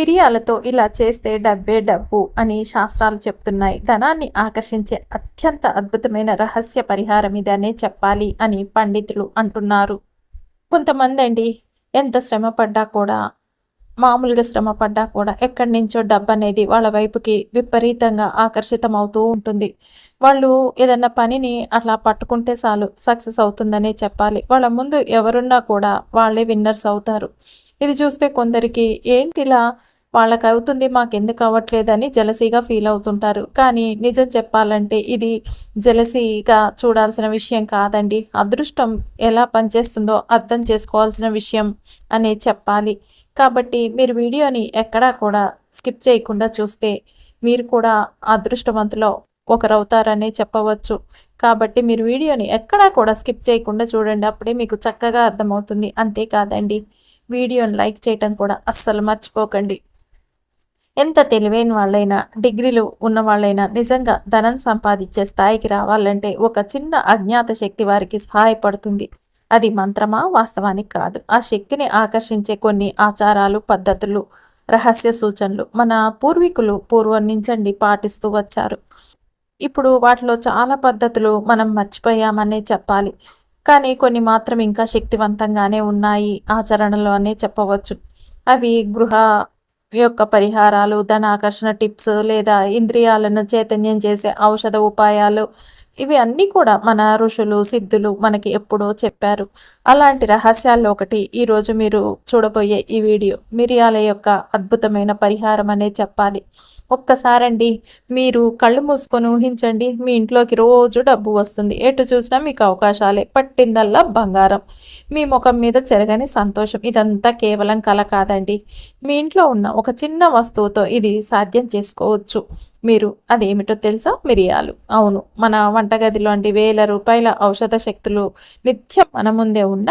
మిరియాలతో ఇలా చేస్తే డబ్బే డబ్బు అని శాస్త్రాలు చెప్తున్నాయి. ధనాన్ని ఆకర్షించే అత్యంత అద్భుతమైన రహస్య పరిహారం ఇదనే చెప్పాలి అని పండితులు అంటున్నారు. కొంతమంది అండి ఎంత శ్రమ పడ్డా కూడా మామూలుగా శ్రమ పడ్డా కూడా ఎక్కడి నుంచో డబ్బు అనేది వాళ్ళ వైపుకి విపరీతంగా ఆకర్షితం అవుతూ ఉంటుంది. వాళ్ళు ఏదన్నా పనిని అట్లా పట్టుకుంటే చాలు సక్సెస్ అవుతుందనే చెప్పాలి. వాళ్ళ ముందు ఎవరున్నా కూడా వాళ్ళే విన్నర్స్ అవుతారు. ఇది చూస్తే కొందరికి ఏంటిలా వాళ్ళకి అవుతుంది మాకెందుకు అవ్వట్లేదని జలసీగా ఫీల్ అవుతుంటారు. కానీ నిజం చెప్పాలంటే ఇది జలసీగా చూడాల్సిన విషయం కాదండి. అదృష్టం ఎలా పనిచేస్తుందో అర్థం చేసుకోవాల్సిన విషయం అనే చెప్పాలి. కాబట్టి మీరు వీడియోని ఎక్కడా కూడా స్కిప్ చేయకుండా చూస్తే మీరు కూడా అదృష్టవంతులో ఒకరవుతారనే చెప్పవచ్చు. కాబట్టి మీరు వీడియోని ఎక్కడా కూడా స్కిప్ చేయకుండా చూడండి. అప్పుడే మీకు చక్కగా అర్థమవుతుంది. అంతేకాదండి వీడియోని లైక్ చేయటం కూడా అస్సలు మర్చిపోకండి. ఎంత తెలివైన వాళ్ళైనా డిగ్రీలు ఉన్న వాళ్ళైనా నిజంగా ధనం సంపాదించే స్థాయికి రావాలంటే ఒక చిన్న అజ్ఞాత శక్తి వారికి సహాయపడుతుంది. అది మంత్రమా? వాస్తవానికి కాదు. ఆ శక్తిని ఆకర్షించే కొన్ని ఆచారాలు పద్ధతులు రహస్య సూచనలు మన పూర్వీకులు పూర్వం నుంచండి పాటిస్తూ వచ్చారు. ఇప్పుడు వాటిలో చాలా పద్ధతులు మనం మర్చిపోయామనే చెప్పాలి. కానీ కొన్ని మాత్రం ఇంకా శక్తివంతంగానే ఉన్నాయి ఆచరణలో అనే చెప్పవచ్చు. అవి గృహ యొక్క పరిహారాలు ధన ఆకర్షణ టిప్స్ లేదా ఇంద్రియాలను చైతన్యం చేసే ఔషధ ఉపాయాలు ఇవి అన్నీ కూడా మన ఋషులు సిద్ధులు మనకి ఎప్పుడో చెప్పారు. అలాంటి రహస్యాల్లో ఒకటి ఈరోజు మీరు చూడబోయే ఈ వీడియో. మిరియాల యొక్క అద్భుతమైన పరిహారం అనే చెప్పాలి. ఒక్కసారండి మీరు కళ్ళు మూసుకొని ఊహించండి మీ ఇంట్లోకి రోజు డబ్బు వస్తుంది. ఎటు చూసినా మీకు అవకాశాలే. పట్టిందల్లా బంగారం. మీ ముఖం మీద చెరగని సంతోషం. ఇదంతా కేవలం కల కాదండి. మీ ఇంట్లో ఉన్న ఒక చిన్న వస్తువుతో ఇది సాధ్యం చేసుకోవచ్చు. మీరు అదేమిటో తెలుసా? మిరియాలు. అవును మన వంటగదిలోంటి వేల రూపాయల ఔషధ శక్తులు నిత్యం మన ముందే ఉన్న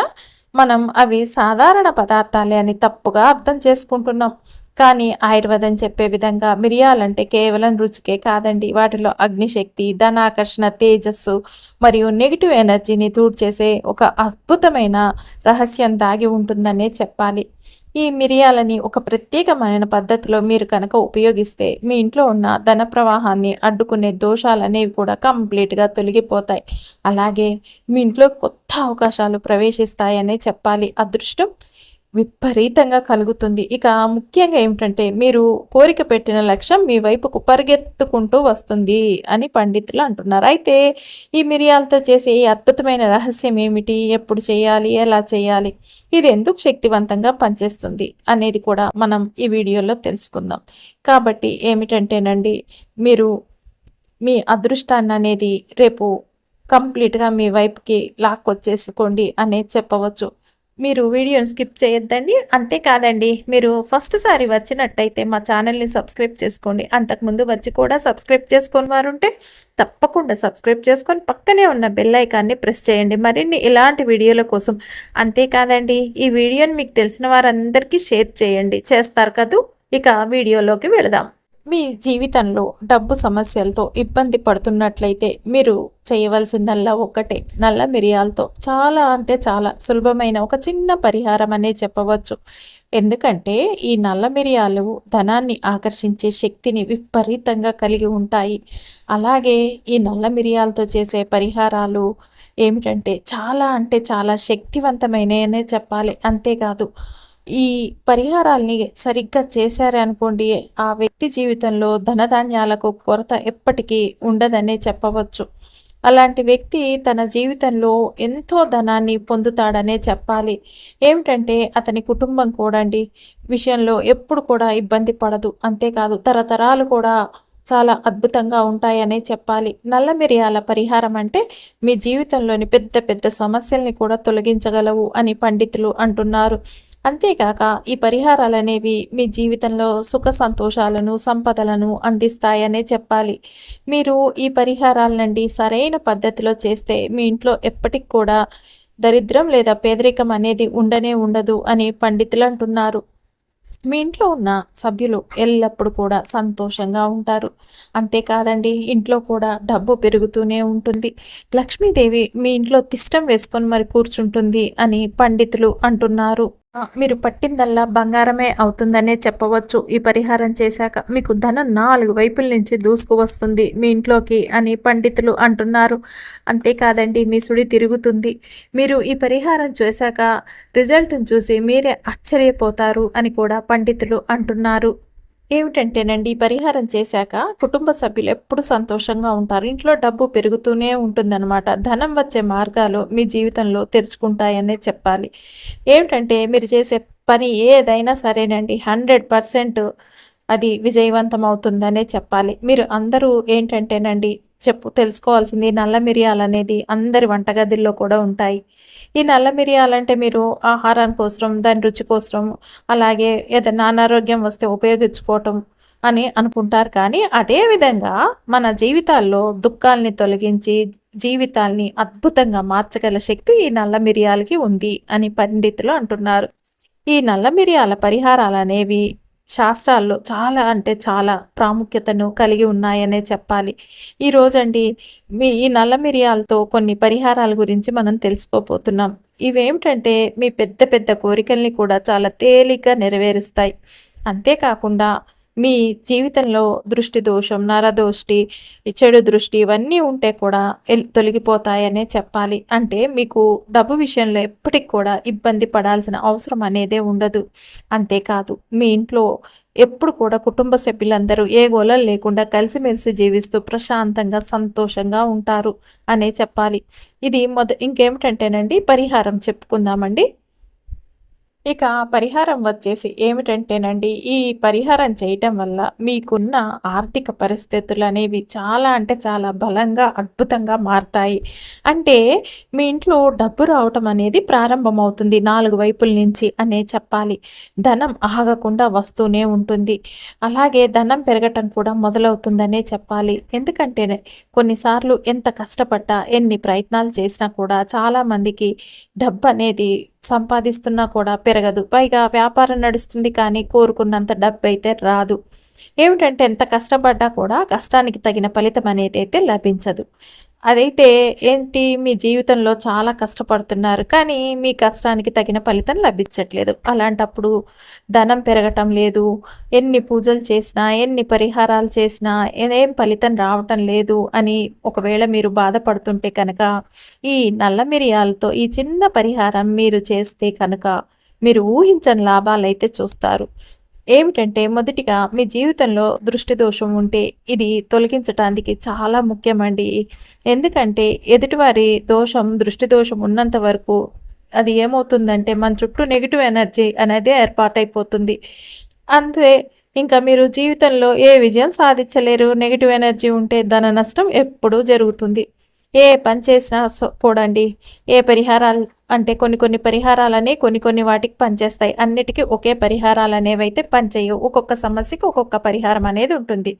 మనం అవి సాధారణ పదార్థాలే అని తప్పుగా అర్థం చేసుకుంటున్నాం. కానీ ఆయుర్వేదం చెప్పే విధంగా మిరియాలంటే కేవలం రుచికే కాదండి. వాటిలో అగ్నిశక్తి ధనాకర్షణ తేజస్సు మరియు నెగిటివ్ ఎనర్జీని చేసే ఒక అద్భుతమైన రహస్యం దాగి ఉంటుందనే చెప్పాలి. ఈ మిరియాలని ఒక ప్రత్యేకమైన పద్ధతిలో మీరు కనుక ఉపయోగిస్తే మీ ఇంట్లో ఉన్న ధన ప్రవాహాన్ని అడ్డుకునే దోషాలు అనేవి కూడా కంప్లీట్గా తొలగిపోతాయి. అలాగే మీ ఇంట్లో కొత్త అవకాశాలు ప్రవేశిస్తాయనే చెప్పాలి. అదృష్టం? విపరీతంగా కలుగుతుంది. ఇక ముఖ్యంగా ఏమిటంటే మీరు కోరిక పెట్టిన లక్ష్యం మీ వైపుకు పరిగెత్తుకుంటూ వస్తుంది అని పండితులు అంటున్నారు. అయితే ఈ మిరియాలతో చేసే ఈ అద్భుతమైన రహస్యం ఏమిటి? ఎప్పుడు చేయాలి? ఎలా చేయాలి? ఇది ఎందుకు శక్తివంతంగా పనిచేస్తుంది అనేది కూడా మనం ఈ వీడియోలో తెలుసుకుందాం. కాబట్టి ఏమిటంటేనండి మీరు మీ అదృష్టాన్ని అనేది రేపు కంప్లీట్గా మీ వైపుకి లాక్కొచ్చేసుకోండి అనేది చెప్పవచ్చు. మీరు వీడియోని స్కిప్ చేయొద్దండి. అంతేకాదండి మీరు ఫస్ట్ సారి వచ్చినట్టయితే మా ఛానల్ని సబ్స్క్రైబ్ చేసుకోండి. అంతకుముందు వచ్చి కూడా సబ్స్క్రైబ్ చేసుకొని వారుంటే తప్పకుండా సబ్స్క్రైబ్ చేసుకొని పక్కనే ఉన్న బెల్ ఐకాన్ని ప్రెస్ చేయండి. మరిన్ని ఇలాంటి వీడియోల కోసం అంతేకాదండి ఈ వీడియోని మీకు తెలిసిన వారందరికీ షేర్ చేయండి. చేస్తారు కదూ? ఇక వీడియోలోకి వెళదాం. మీ జీవితంలో డబ్బు సమస్యలతో ఇబ్బంది పడుతున్నట్లయితే మీరు చేయవలసిందల్లా ఒక్కటే. నల్ల మిరియాలతో చాలా అంటే చాలా సులభమైన ఒక చిన్న పరిహారం అనే చెప్పవచ్చు. ఎందుకంటే ఈ నల్ల మిరియాలు ధనాన్ని ఆకర్షించే శక్తిని విపరీతంగా కలిగి ఉంటాయి. అలాగే ఈ నల్ల మిరియాలతో చేసే పరిహారాలు ఏమిటంటే చాలా అంటే చాలా శక్తివంతమైననే చెప్పాలి. అంతేకాదు ఈ పరిహారాల్ని సరిగ్గా చేశారే అనుకోండి ఆ వ్యక్తి జీవితంలో ధనధాన్యాలకు కొరత ఎప్పటికీ ఉండదనే చెప్పవచ్చు. అలాంటి వ్యక్తి తన జీవితంలో ఎంతో ధనాన్ని పొందుతాడనే చెప్పాలి. ఏమిటంటే అతని కుటుంబం కూడా అండి విషయంలో ఎప్పుడు కూడా ఇబ్బంది పడదు. అంతేకాదు తరతరాలు కూడా చాలా అద్భుతంగా ఉంటాయనే చెప్పాలి. నల్ల మిరియాల పరిహారం అంటే మీ జీవితంలోని పెద్ద పెద్ద సమస్యల్ని కూడా తొలగించగలవు అని పండితులు అంటున్నారు. అంతేకాక ఈ పరిహారాలు అనేవి మీ జీవితంలో సుఖ సంతోషాలను సంపదలను అందిస్తాయనే చెప్పాలి. మీరు ఈ పరిహారాల నుండి సరైన పద్ధతిలో చేస్తే మీ ఇంట్లో ఎప్పటికి కూడా దరిద్రం లేదా పేదరికం అనేది ఉండనే ఉండదు అని పండితులు అంటున్నారు. మీ ఇంట్లో ఉన్న సభ్యులు ఎల్లప్పుడూ కూడా సంతోషంగా ఉంటారు. అంతేకాదండి ఇంట్లో కూడా డబ్బు పెరుగుతూనే ఉంటుంది. లక్ష్మీదేవి మీ ఇంట్లో తిష్టం వేసుకొని మరి కూర్చుంటుంది అని పండితులు అంటున్నారు. మీరు పట్టిందల్లా బంగారమే అవుతుందనే చెప్పవచ్చు. ఈ పరిహారం చేశాక మీకు ధనం నాలుగు వైపుల నుంచి దూసుకు వస్తుంది మీ ఇంట్లోకి అని పండితులు అంటున్నారు. అంతేకాదండి మీ సుడి తిరుగుతుంది. మీరు ఈ పరిహారం చేశాక రిజల్ట్ని చూసి మీరే ఆశ్చర్యపోతారు అని కూడా పండితులు అంటున్నారు. ఏమిటంటేనండి పరిహారం చేశాక కుటుంబ సభ్యులు ఎప్పుడు సంతోషంగా ఉంటారు. ఇంట్లో డబ్బు పెరుగుతూనే ఉంటుందన్నమాట. ధనం వచ్చే మార్గాలు మీ జీవితంలో తెరుచుకుంటాయనే చెప్పాలి. ఏమిటంటే మీరు చేసే పని ఏదైనా సరేనండి. హండ్రెడ్ పర్సెంట్ అది విజయవంతం అవుతుందనే చెప్పాలి. మీరు అందరూ ఏంటంటేనండి చెప్పు తెలుసుకోవాల్సింది నల్ల మిరియాలు అనేది అందరి వంటగదిల్లో కూడా ఉంటాయి. ఈ నల్ల మిరియాలంటే మీరు ఆహారం కోసం దాని రుచి కోసం అలాగే ఏదైనా అనారోగ్యం వస్తే ఉపయోగించుకోవటం అని అనుకుంటారు. కానీ అదే విధంగా మన జీవితాల్లో దుఃఖాల్ని తొలగించి జీవితాల్ని అద్భుతంగా మార్చగల శక్తి ఈ నల్ల మిరియాలకి ఉంది అని పండితులు అంటున్నారు. ఈ నల్ల మిరియాల పరిహారాలు అనేవి శాస్త్రాల్లో చాలా అంటే చాలా ప్రాముఖ్యతను కలిగి ఉన్నాయనే చెప్పాలి. ఈ రోజండి మీ ఈ నల్ల మిరియాలతో కొన్ని పరిహారాల గురించి మనం తెలుసుకోబోతున్నాం. ఇవేమిటంటే మీ పెద్ద పెద్ద కోరికల్ని కూడా చాలా తేలిగ్గా నెరవేరుస్తాయి. అంతేకాకుండా మీ జీవితంలో దృష్టి దోషం నరదోష్టి చెడు దృష్టి ఇవన్నీ ఉంటే కూడా తొలగిపోతాయనే చెప్పాలి. అంటే మీకు డబ్బు విషయంలో ఎప్పటికి కూడా ఇబ్బంది పడాల్సిన అవసరం అనేదే ఉండదు. అంతేకాదు మీ ఇంట్లో ఎప్పుడు కూడా కుటుంబ సభ్యులందరూ ఏ గోళం లేకుండా కలిసిమెలిసి జీవిస్తూ ప్రశాంతంగా సంతోషంగా ఉంటారు అనే చెప్పాలి. ఇది మొద ఇంకేమిటంటేనండి పరిహారం చెప్పుకుందామండి. ఇక పరిహారం వచ్చేసి ఏమిటంటేనండి ఈ పరిహారం చేయటం వల్ల మీకున్న ఆర్థిక పరిస్థితులు అనేవి చాలా అంటే చాలా బలంగా అద్భుతంగా మారుతాయి. అంటే మీ ఇంట్లో డబ్బు రావటం అనేది ప్రారంభమవుతుంది నాలుగు వైపుల నుంచి అనే చెప్పాలి. ధనం ఆగకుండా వస్తూనే ఉంటుంది. అలాగే ధనం పెరగటం కూడా మొదలవుతుందనే చెప్పాలి. ఎందుకంటే కొన్నిసార్లు ఎంత కష్టపడ్డా ఎన్ని ప్రయత్నాలు చేసినా కూడా చాలామందికి డబ్బు అనేది సంపాదిస్తున్నా కూడా పెరగదు. పైగా వ్యాపారం నడుస్తుంది కానీ కోరుకున్నంత డబ్బు అయితే రాదు. ఏమిటంటే ఎంత కష్టపడ్డా కూడా కష్టానికి తగిన ఫలితం అనేది అయితే లభించదు. అదైతే ఏంటి మీ జీవితంలో చాలా కష్టపడుతున్నారు కానీ మీ కష్టానికి తగిన ఫలితం లభించట్లేదు. అలాంటప్పుడు ధనం పెరగటం లేదు ఎన్ని పూజలు చేసినా ఎన్ని పరిహారాలు చేసినా ఏం ఫలితం రావటం లేదు అని ఒకవేళ మీరు బాధపడుతుంటే కనుక ఈ నల్ల మిరియాలతో ఈ చిన్న పరిహారం మీరు చేస్తే కనుక మీరు ఊహించని లాభాలు అయితే చూస్తారు. ఏమిటంటే మొదటిగా మీ జీవితంలో దృష్టి దోషం ఉంటే ఇది తొలగించటానికి చాలా ముఖ్యమండి. ఎందుకంటే ఎదుటివారి దోషం దృష్టి దోషం ఉన్నంత వరకు అది ఏమవుతుందంటే మన చుట్టూ నెగిటివ్ ఎనర్జీ అనేది ఏర్పాటైపోతుంది. అంతే ఇంకా మీరు జీవితంలో ఏ విజయం సాధించలేరు. నెగిటివ్ ఎనర్జీ ఉంటే ధన నష్టం ఎప్పుడూ జరుగుతుంది. ఏ పని చేసినా చూడండి ఏ పరిహారాలు అంటే కొన్ని కొన్ని పరిహారాలనే కొన్ని కొన్ని వాటికి పనిచేస్తాయి అన్నిటికీ ఒకే పరిహారాలు అనేవి అయితే పనిచేయవు ఒక్కొక్క సమస్యకి ఒక్కొక్క పరిహారం అనేది ఉంటుంది.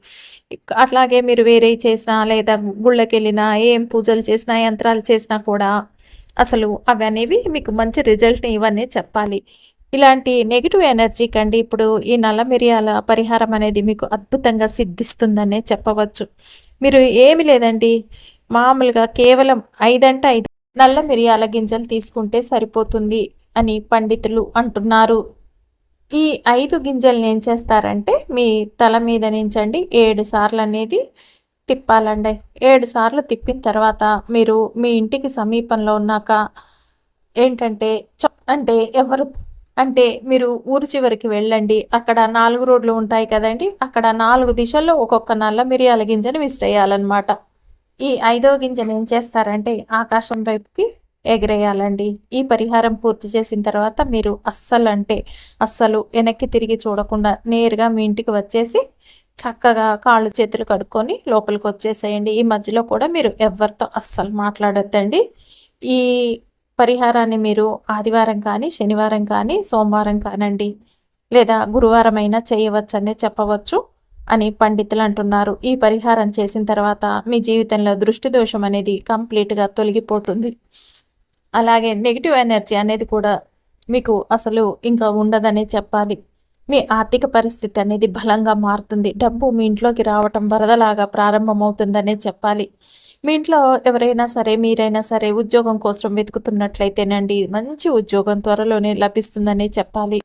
అట్లాగే మీరు వేరే చేసినా లేదా గుళ్ళకి వెళ్ళినా ఏం పూజలు చేసినా యంత్రాలు చేసినా కూడా అసలు అవి అనేవి మీకు మంచి రిజల్ట్ని ఇవన్నీ చెప్పాలి. ఇలాంటి నెగిటివ్ ఎనర్జీ కండి ఇప్పుడు ఈ నల్ల మిరియాల పరిహారం అనేది మీకు అద్భుతంగా సిద్ధిస్తుందనే చెప్పవచ్చు. మీరు ఏమి లేదండి. మామూలుగా కేవలం ఐదంటే ఐదు నల్ల మిరియాల గింజలు తీసుకుంటే సరిపోతుంది అని పండితులు అంటున్నారు. ఈ ఐదు గింజల్ని ఏం చేస్తారంటే మీ తల మీద నుంచండి ఏడు సార్లు అనేది తిప్పాలండి. ఏడు సార్లు తిప్పిన తర్వాత మీరు మీ ఇంటికి సమీపంలో ఉన్నాక ఏంటంటే అంటే ఎవరు అంటే మీరు ఊరు చివరికి వెళ్ళండి. అక్కడ నాలుగు రోడ్లు ఉంటాయి కదండి. అక్కడ నాలుగు దిశల్లో ఒక్కొక్క నల్ల మిరియాల గింజని విసిరేయాలన్నమాట. ఈ ఐదవ గింజను ఏం చేస్తారంటే ఆకాశం వైపుకి ఎగిరేయాలండి. ఈ పరిహారం పూర్తి చేసిన తర్వాత మీరు అస్సలు అంటే అస్సలు వెనక్కి తిరిగి చూడకుండా నేరుగా మీ ఇంటికి వచ్చేసి చక్కగా కాళ్ళు చేతులు కడుక్కొని లోపలికి వచ్చేసేయండి. ఈ మధ్యలో కూడా మీరు ఎవరితో అస్సలు మాట్లాడొద్దండి. ఈ పరిహారాన్ని మీరు ఆదివారం కానీ శనివారం కానీ సోమవారం కానండి లేదా గురువారం అయినా చేయవచ్చనే చెప్పవచ్చు. అని పండితులు అంటున్నారు. ఈ పరిహారం చేసిన తర్వాత మీ జీవితంలో దృష్టి దోషం అనేది కంప్లీట్గా తొలగిపోతుంది. అలాగే నెగిటివ్ ఎనర్జీ అనేది కూడా మీకు అసలు ఇంకా ఉండదనే చెప్పాలి. మీ ఆర్థిక పరిస్థితి అనేది బలంగా మారుతుంది. డబ్బు మీ ఇంట్లోకి రావటం వరదలాగా ప్రారంభమవుతుందనే చెప్పాలి. మీ ఇంట్లో ఎవరైనా సరే మీరైనా సరే ఉద్యోగం కోసం వెతుకుతున్నట్లయితేనండి మంచి ఉద్యోగం త్వరలోనే లభిస్తుందని చెప్పాలి.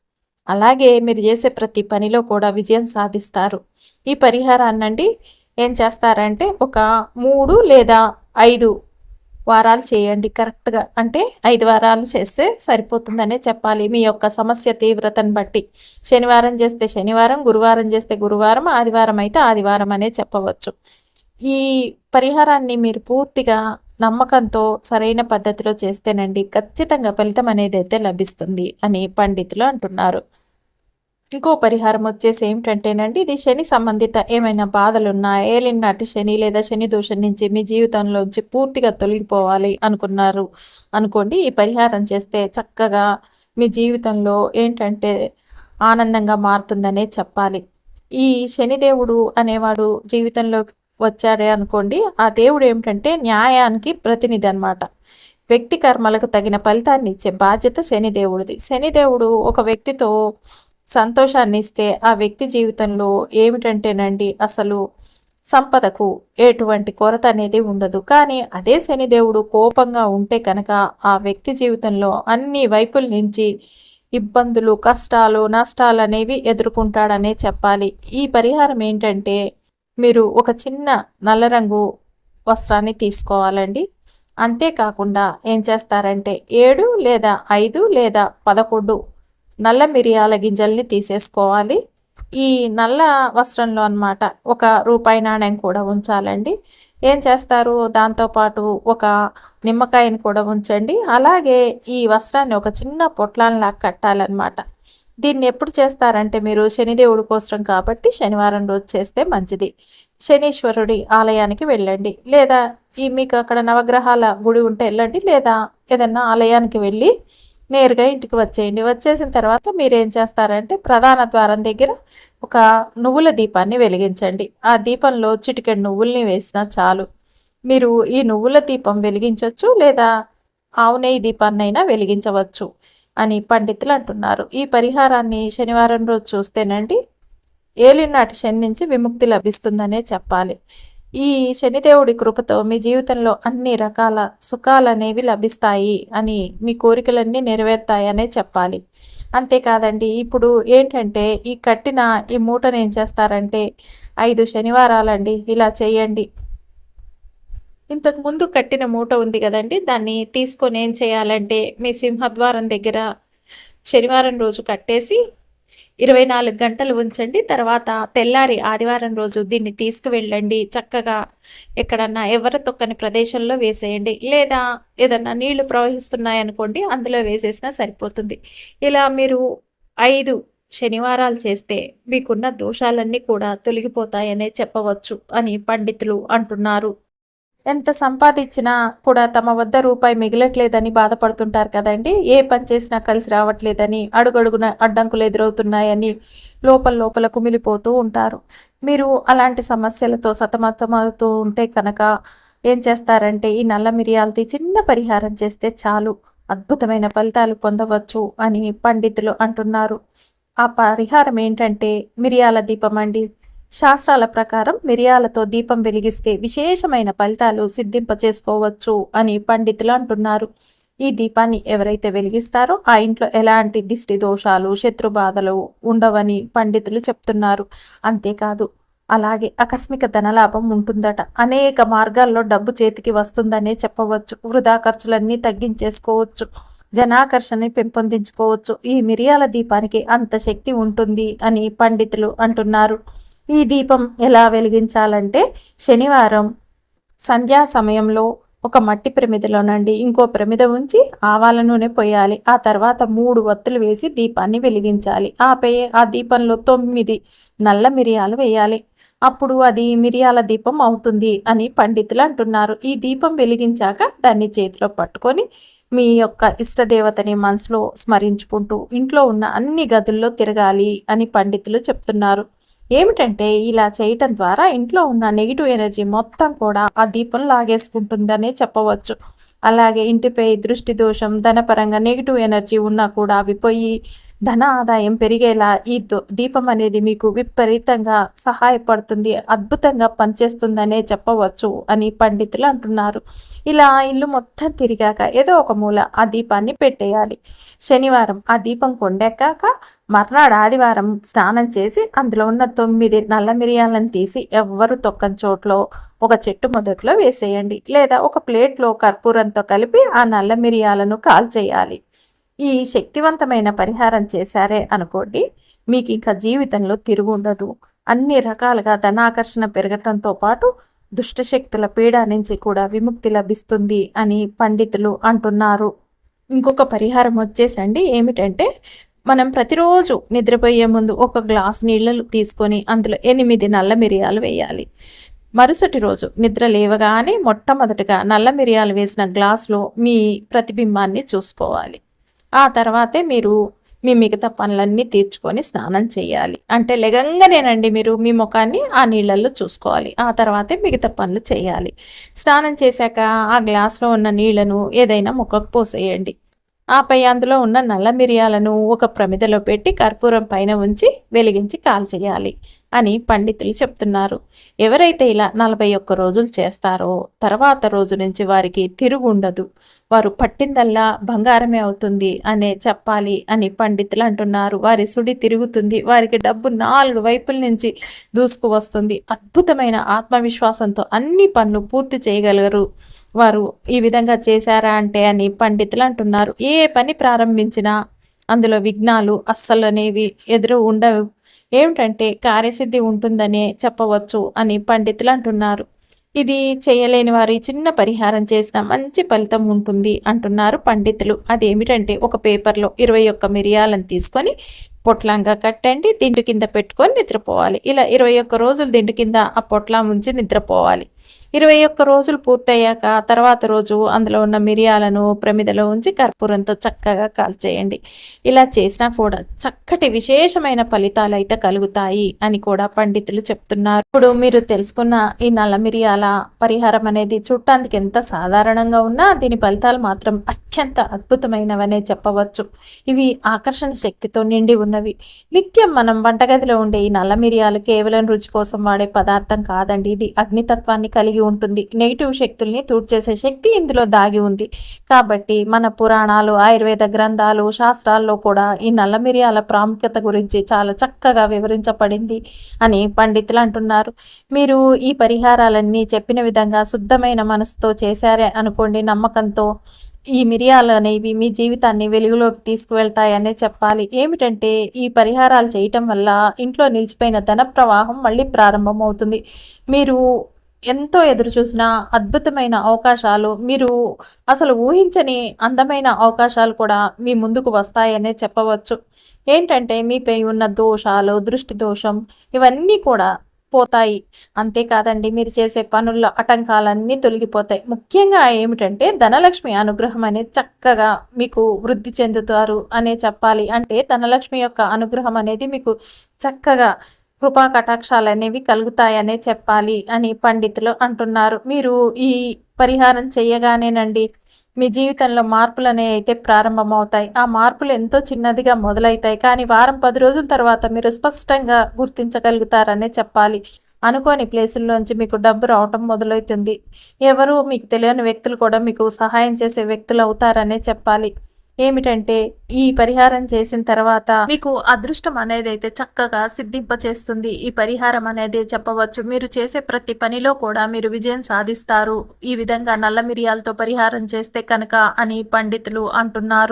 అలాగే మీరు చేసే ప్రతి పనిలో కూడా విజయం సాధిస్తారు. ఈ పరిహారాన్నండి ఏం చేస్తారంటే ఒక మూడు లేదా ఐదు వారాలు చేయండి కరెక్ట్గా. అంటే ఐదు వారాలు చేస్తే సరిపోతుందనే చెప్పాలి. మీ యొక్క సమస్య తీవ్రతను బట్టి. శనివారం చేస్తే శనివారం గురువారం చేస్తే గురువారం ఆదివారం అయితే ఆదివారం అనే చెప్పవచ్చు. ఈ పరిహారాన్ని మీరు పూర్తిగా నమ్మకంతో సరైన పద్ధతిలో చేస్తేనండి ఖచ్చితంగా ఫలితం అనేది అయితే లభిస్తుంది అని పండితులు అంటున్నారు. ఇంకో పరిహారం వచ్చేసి ఏమిటంటేనండి ఇది శని సంబంధిత ఏమైనా బాధలున్నా ఏలినాటి శని లేదా శని దోషం నుంచి మీ జీవితంలోంచి పూర్తిగా తొలగిపోవాలి అనుకున్నారు అనుకోండి ఈ పరిహారం చేస్తే చక్కగా మీ జీవితంలో ఏంటంటే ఆనందంగా మారుతుందనే చెప్పాలి. ఈ శనిదేవుడు అనేవాడు జీవితంలో వచ్చాడే అనుకోండి ఆ దేవుడు ఏమిటంటే న్యాయానికి ప్రతినిధి అనమాట వ్యక్తి కర్మలకు తగిన ఫలితాన్ని ఇచ్చే బాధ్యత శనిదేవుడిది. శనిదేవుడు ఒక వ్యక్తితో సంతోషాన్ని ఇస్తే ఆ వ్యక్తి జీవితంలో ఏమిటంటేనండి అసలు సంపదకు ఎటువంటి కొరత అనేది ఉండదు. కానీ అదే శనిదేవుడు కోపంగా ఉంటే కనుక ఆ వ్యక్తి జీవితంలో అన్ని వైపుల నుంచి ఇబ్బందులు కష్టాలు నష్టాలు అనేవి ఎదుర్కొంటాడనే చెప్పాలి. ఈ పరిహారం ఏంటంటే మీరు ఒక చిన్న నల్ల రంగు వస్త్రాన్ని తీసుకోవాలండి. అంతేకాకుండా ఏం చేస్తారంటే ఏడు లేదా ఐదు లేదా పదకొండు నల్ల మిరియాల గింజల్ని తీసేసుకోవాలి. ఈ నల్ల వస్త్రంలో అనమాట ఒక రూపాయి నాణ్యం కూడా ఉంచాలండి. ఏం చేస్తారు? దాంతోపాటు ఒక నిమ్మకాయని కూడా ఉంచండి. అలాగే ఈ వస్త్రాన్ని ఒక చిన్న పొట్లాన్లా కట్టాలన్నమాట. దీన్ని ఎప్పుడు చేస్తారంటే మీరు శనిదేవుడి కోసం కాబట్టి శనివారం రోజు చేస్తే మంచిది. శనీశ్వరుడి ఆలయానికి వెళ్ళండి. లేదా ఈ మీకు అక్కడ నవగ్రహాల గుడి ఉంటే వెళ్ళండి. లేదా ఏదన్నా ఆలయానికి వెళ్ళి నేరుగా ఇంటికి వచ్చేయండి. వచ్చేసిన తర్వాత మీరు ఏం చేస్తారంటే ప్రధాన ద్వారం దగ్గర ఒక నువ్వుల దీపాన్ని వెలిగించండి. ఆ దీపంలో చిటికెడు నువ్వుల్ని వేసినా చాలు. మీరు ఈ నువ్వుల దీపం వెలిగించవచ్చు లేదా ఆవు నెయ్యి దీపాన్నైనా వెలిగించవచ్చు అని పండితులు అంటున్నారు. ఈ పరిహారాన్ని శనివారం రోజు చూస్తేనండి ఏలినాటి శని నుంచి విముక్తి లభిస్తుందనే చెప్పాలి. ఈ శనిదేవుడి కృపతో మీ జీవితంలో అన్ని రకాల సుఖాలు అనేవి లభిస్తాయి అని మీ కోరికలన్నీ నెరవేరుతాయనే చెప్పాలి. అంతేకాదండి ఇప్పుడు ఏంటంటే ఈ కట్టిన ఈ మూటను ఏం చేస్తారంటే ఐదు శనివారాలండి ఇలా చేయండి. ఇంతకు ముందు కట్టిన మూట ఉంది కదండి దాన్ని తీసుకొని ఏం చేయాలంటే మీ సింహద్వారం దగ్గర శనివారం రోజు కట్టేసి ఇరవై నాలుగు గంటలు ఉంచండి. తర్వాత తెల్లారి ఆదివారం రోజు దీన్ని తీసుకువెళ్ళండి. చక్కగా ఎక్కడన్నా ఎవరు తొక్కని ప్రదేశంలో వేసేయండి. లేదా ఏదన్నా నీళ్ళు ప్రవహిస్తున్నాయనుకోండి అందులో వేసేసినా సరిపోతుంది. ఇలా మీరు ఐదు శనివారాలు చేస్తే మీకున్న దోషాలన్నీ కూడా తొలగిపోతాయనే చెప్పవచ్చు అని పండితులు అంటున్నారు. ఎంత సంపాదించినా కూడా తమ వద్ద రూపాయి మిగలట్లేదని బాధపడుతుంటారు కదండి. ఏ పని చేసినా కలిసి రావట్లేదని అడుగడుగున అడ్డంకులు ఎదురవుతున్నాయని లోపల లోపల కుమిలిపోతూ ఉంటారు. మీరు అలాంటి సమస్యలతో సతమతమవుతూ ఉంటే కనుక ఏం చేస్తారంటే ఈ నల్ల మిరియాలది చిన్న పరిహారం చేస్తే చాలు అద్భుతమైన ఫలితాలు పొందవచ్చు అని పండితులు అంటున్నారు. ఆ పరిహారం ఏంటంటే మిరియాల దీపం అండి. శాస్త్రాల ప్రకారం మిరియాలతో దీపం వెలిగిస్తే విశేషమైన ఫలితాలు సిద్ధింప చేసుకోవచ్చు అని పండితులు అంటున్నారు. ఈ దీపాన్ని ఎవరైతే వెలిగిస్తారో ఆ ఇంట్లో ఎలాంటి దిష్టి దోషాలు శత్రుబాధలు ఉండవని పండితులు చెప్తున్నారు. అంతేకాదు అలాగే ఆకస్మిక ధనలాభం ఉంటుందట. అనేక మార్గాల్లో డబ్బు చేతికి వస్తుందనే చెప్పవచ్చు. వృధా ఖర్చులన్నీ తగ్గించేసుకోవచ్చు. జనాకర్షణని పెంపొందించుకోవచ్చు. ఈ మిరియాల దీపానికి అంత శక్తి ఉంటుంది అని పండితులు అంటున్నారు. ఈ దీపం ఎలా వెలిగించాలంటే శనివారం సంధ్యా సమయంలో ఒక మట్టి ప్రమిదలో నండి ఇంకో ప్రమిద ఉంచి ఆవాల నూనె పోయాలి. ఆ తర్వాత మూడు వత్తులు వేసి దీపాన్ని వెలిగించాలి. ఆపే ఆ దీపంలో తొమ్మిది నల్ల మిరియాలు వేయాలి. అప్పుడు అది మిరియాల దీపం అవుతుంది అని పండితులు అంటున్నారు. ఈ దీపం వెలిగించాక దాన్ని చేతిలో పట్టుకొని మీ యొక్క ఇష్టదేవతని మనసులో స్మరించుకుంటూ ఇంట్లో ఉన్న అన్ని గదుల్లో తిరగాలి అని పండితులు చెప్తున్నారు. ఏమిటంటే ఇలా చేయటం ద్వారా ఇంట్లో ఉన్న నెగిటివ్ ఎనర్జీ మొత్తం కూడా ఆ దీపం లాగేసుకుంటుందనే చెప్పవచ్చు. అలాగే ఇంటిపై దృష్టి దోషం ధనపరంగా నెగిటివ్ ఎనర్జీ ఉన్నా కూడా అవి పోయి ధన ఆదాయం పెరిగేలా ఈ దీపం అనేది మీకు విపరీతంగా సహాయపడుతుంది అద్భుతంగా పనిచేస్తుందనే చెప్పవచ్చు అని పండితులు అంటున్నారు. ఇలా ఇల్లు మొత్తం తిరిగాక ఏదో ఒక మూల ఆ దీపాన్ని పెట్టేయాలి. శనివారం ఆ దీపం కొండెక్కాక మర్నాడు ఆదివారం స్నానం చేసి అందులో ఉన్న తొమ్మిది నల్ల మిరియాలను తీసి ఎవ్వరు తొక్కని చోట్లో ఒక చెట్టు మొదట్లో వేసేయండి లేదా ఒక ప్లేట్లో కర్పూరంతో కలిపి ఆ నల్ల మిరియాలను కాల్చేయాలి. ఈ శక్తివంతమైన పరిహారం చేశారే అనుకోండి మీకు ఇంకా జీవితంలో తిరుగు ఉండదు. అన్ని రకాలుగా ధనాకర్షణ పెరగటంతో పాటు దుష్టశక్తుల పీడ నుంచి కూడా విముక్తి లభిస్తుంది అని పండితులు అంటున్నారు. ఇంకొక పరిహారం వచ్చేసండి ఏమిటంటే మనం ప్రతిరోజు నిద్రపోయే ముందు ఒక గ్లాస్ నీళ్ళలు తీసుకొని అందులో ఎనిమిది నల్ల మిరియాలు వేయాలి. మరుసటి రోజు నిద్ర లేవగానే మొట్టమొదటిగా నల్ల మిరియాలు వేసిన గ్లాసులో మీ ప్రతిబింబాన్ని చూసుకోవాలి. ఆ తర్వాతే మీరు మీ మిగతా పనులన్నీ తీర్చుకొని స్నానం చేయాలి. అంటే లెగంగానేనండి మీరు మీ ముఖాన్ని ఆ నీళ్ళల్లో చూసుకోవాలి. ఆ తర్వాతే మిగతా పనులు చేయాలి. స్నానం చేశాక ఆ గ్లాస్లో ఉన్న నీళ్ళను ఏదైనా ముఖకు పోసేయండి. ఆపై అందులో ఉన్న నల్ల మిరియాలను ఒక ప్రమిదలో పెట్టి కర్పూరం పైన ఉంచి వెలిగించి కాల్చేయాలి. అని పండితులు చెప్తున్నారు. ఎవరైతే ఇలా నలభై ఒక్క రోజులు చేస్తారో తర్వాత రోజు నుంచి వారికి తిరుగుండదు. వారు పట్టిందల్లా బంగారమే అవుతుంది అనే చెప్పాలి అని పండితులు అంటున్నారు. వారి సుడి తిరుగుతుంది. వారికి డబ్బు నాలుగు వైపుల నుంచి దూసుకు వస్తుంది. అద్భుతమైన ఆత్మవిశ్వాసంతో అన్ని పనులు పూర్తి చేయగలరు. వారు ఈ విధంగా చేశారా అంటే అని పండితులు అంటున్నారు. ఏ పని ప్రారంభించినా అందులో విఘ్నాలు అస్సలు అనేవి ఎదురు ఉండవు. ఏమిటంటే కార్యసిద్ధి ఉంటుందనే చెప్పవచ్చు అని పండితులు అంటున్నారు. ఇది చేయలేని వారు చిన్న పరిహారం చేసిన మంచి ఫలితం ఉంటుంది అంటున్నారు పండితులు. అదేమిటంటే ఒక పేపర్లో ఇరవై ఒక్క మిరియాలను తీసుకొని పొట్లాంగా కట్టండి దిండు కింద పెట్టుకొని నిద్రపోవాలి. ఇలా ఇరవై ఒక్క రోజులు దిండు కింద ఆ పొట్లా ఉంచి నిద్రపోవాలి. ఇరవై ఒక్క రోజులు పూర్తయ్యాక తర్వాత రోజు అందులో ఉన్న మిరియాలను ప్రమిదలో ఉంచి కర్పూరంతో చక్కగా కాల్చేయండి. ఇలా చేసినా కూడా చక్కటి విశేషమైన ఫలితాలు అయితే కలుగుతాయి అని కూడా పండితులు చెప్తున్నారు. ఇప్పుడు మీరు తెలుసుకున్న ఈ నల్ల మిరియాల పరిహారం అనేది చూడటానికి ఎంత సాధారణంగా ఉన్నా దీని ఫలితాలు మాత్రం అత్యంత అద్భుతమైనవనే చెప్పవచ్చు. ఇవి ఆకర్షణ శక్తితో నిండి ఉన్నవి. నిత్యం మనం వంటగదిలో ఉండే ఈ నల్ల మిరియాలు కేవలం రుచి కోసం వాడే పదార్థం కాదండి. ఇది అగ్నితత్వాన్ని కలిగి ఉంటుంది. నెగిటివ్ శక్తుల్ని తూడ్చేసే శక్తి ఇందులో దాగి ఉంది. కాబట్టి మన పురాణాలు ఆయుర్వేద గ్రంథాలు శాస్త్రాల్లో కూడా ఈ నల్ల మిరియాల ప్రాముఖ్యత గురించి చాలా చక్కగా వివరించబడింది అని పండితులు అంటున్నారు. మీరు ఈ పరిహారాలన్నీ చెప్పిన విధంగా శుద్ధమైన మనసుతో చేశారే అనుకోండి నమ్మకంతో ఈ మిరియాలు అనేవి మీ జీవితాన్ని వెలుగులోకి తీసుకువెళ్తాయనే చెప్పాలి. ఏమిటంటే ఈ పరిహారాలు చేయటం వల్ల ఇంట్లో నిలిచిపోయిన ధన ప్రవాహం మళ్ళీ ప్రారంభమవుతుంది. మీరు ఎంతో ఎదురు చూసిన అద్భుతమైన అవకాశాలు మీరు అసలు ఊహించని అందమైన అవకాశాలు కూడా మీ ముందుకు వస్తాయనే చెప్పవచ్చు. ఏంటంటే మీపై ఉన్న దోషాలు దృష్టి దోషం ఇవన్నీ కూడా పోతాయి. అంతేకాదండి మీరు చేసే పనుల్లో ఆటంకాలన్నీ తొలగిపోతాయి. ముఖ్యంగా ఏమిటంటే ధనలక్ష్మి అనుగ్రహం అనేది చక్కగా మీకు వృద్ధి చెందుతారు అనే చెప్పాలి. అంటే ధనలక్ష్మి యొక్క అనుగ్రహం అనేది మీకు చక్కగా కృపా కటాక్షాలు అనేవి కలుగుతాయనే చెప్పాలి అని పండితులు అంటున్నారు. మీరు ఈ పరిహారం చేయగానేనండి మీ జీవితంలో మార్పులు అనేవి అయితే ప్రారంభమవుతాయి. ఆ మార్పులు ఎంతో చిన్నదిగా మొదలవుతాయి కానీ వారం పది రోజుల తర్వాత మీరు స్పష్టంగా గుర్తించగలుగుతారనే చెప్పాలి. అనుకోని ప్లేసుల్లోంచి మీకు డబ్బు రావటం మొదలవుతుంది. ఎవరు మీకు తెలియని వ్యక్తులు కూడా మీకు సహాయం చేసే వ్యక్తులు అవుతారనే చెప్పాలి. ఏమిటంటే ఈ పరిహారం చేసిన తర్వాత మీకు అదృష్టం అనేది అయితే చక్కగా సిద్ధింప చేస్తుంది ఈ పరిహారం అనేది చెప్పవచ్చు. మీరు చేసే ప్రతి పనిలో కూడా మీరు విజయం సాధిస్తారు. ఈ విధంగా నల్ల మిరియాలతో పరిహారం చేస్తే కనుక అని పండితులు అంటున్నారు.